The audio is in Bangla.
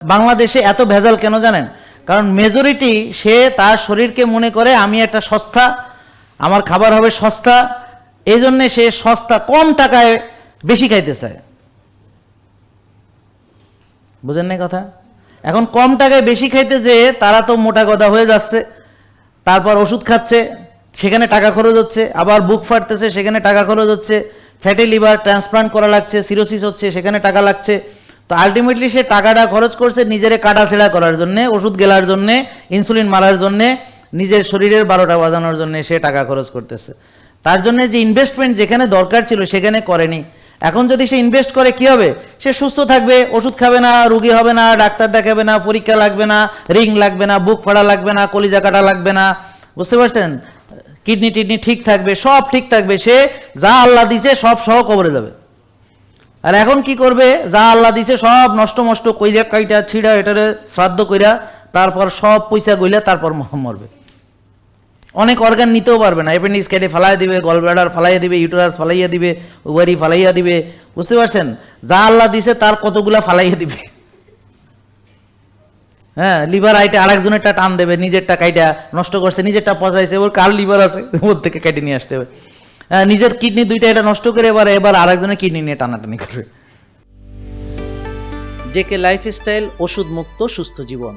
বাংলাদেশে এত ভেজাল কেন জানেন? কারণ মেজরিটি সে তার শরীরকে মনে করে, আমি একটা সস্তা, আমার খাবার হবে সস্তা। এই জন্যে সে সস্তা কম টাকায় বেশি খাইতে চায়। বুঝেন না কথা? এখন কম টাকায় বেশি খাইতে যে তারা তো মোটা গদা হয়ে যাচ্ছে, তারপর ওষুধ খাচ্ছে, সেখানে টাকা খরচ হচ্ছে, আবার বুক ফাটতেছে, সেখানে টাকা খরচ হচ্ছে ফ্যাটি লিভার ট্রান্সপ্লান্ট করা লাগছে সিরোসিস হচ্ছে, সেখানে টাকা লাগছে। তো আলটিমেটলি সে টাকাটা খরচ করছে নিজের কাটা ছেঁড়া করার জন্যে, ওষুধ গেলার জন্যে ইনসুলিন মারার জন্যে, নিজের শরীরের বারোটা বাজানোর জন্য সে টাকা খরচ করতেছে। তার জন্য যে ইনভেস্টমেন্ট যেখানে দরকার ছিল সেখানে করেনি। এখন যদি সে ইনভেস্ট করে, কি হবে? সে সুস্থ থাকবে, ওষুধ খাবে না, রুগী হবে না, ডাক্তার দেখাবে না, পরীক্ষা লাগবে না রিং লাগবে না, বুক ফাড়া লাগবে না, কলিজা কাটা লাগবে না। বুঝতে পারছেন? কিডনি টিডনি ঠিক থাকবে, সব ঠিক থাকবে, সে যা আল্লাহ দিছে সব সহ কবরে যাবে। আর এখন কি করবে? যা আল্লাহ দিছে সব নষ্ট মষ্ট কইরা কাইটা, ছিড়া, এটারে শ্রাদ্ধ কইরা তারপর সব পয়সা গইলা তারপর মরবে। অনেক অর্গান নিতেও পারবে না। অ্যাপেন্ডিক্স কেটে ফালাই দিবে গলব্লাডার ফালাইয়া দিবে ইউটারাস ফালাইয়া দিবে ওভারি ফালাইয়া দিবে। বুঝতে পারছেন? যা আল্লাহ দিছে তার কতগুলা ফালাইয়া দিবে। হ্যাঁ লিভার আইটে আরেকজনেরটা টান দেবে, নিজেরটা কাইটা নষ্ট করছে, নিজেরটা পচাইছে, ওর কার লিভার আছে? ওর থেকে কেটে নিয়ে আসতে হবে। নিজের কিডনি দুইটা এটা নষ্ট করে এবার এবার আরেকজনের কিডনি নিয়ে টানাটানি করবে। জেকে লাইফস্টাইল ওষুধ মুক্ত সুস্থ জীবন।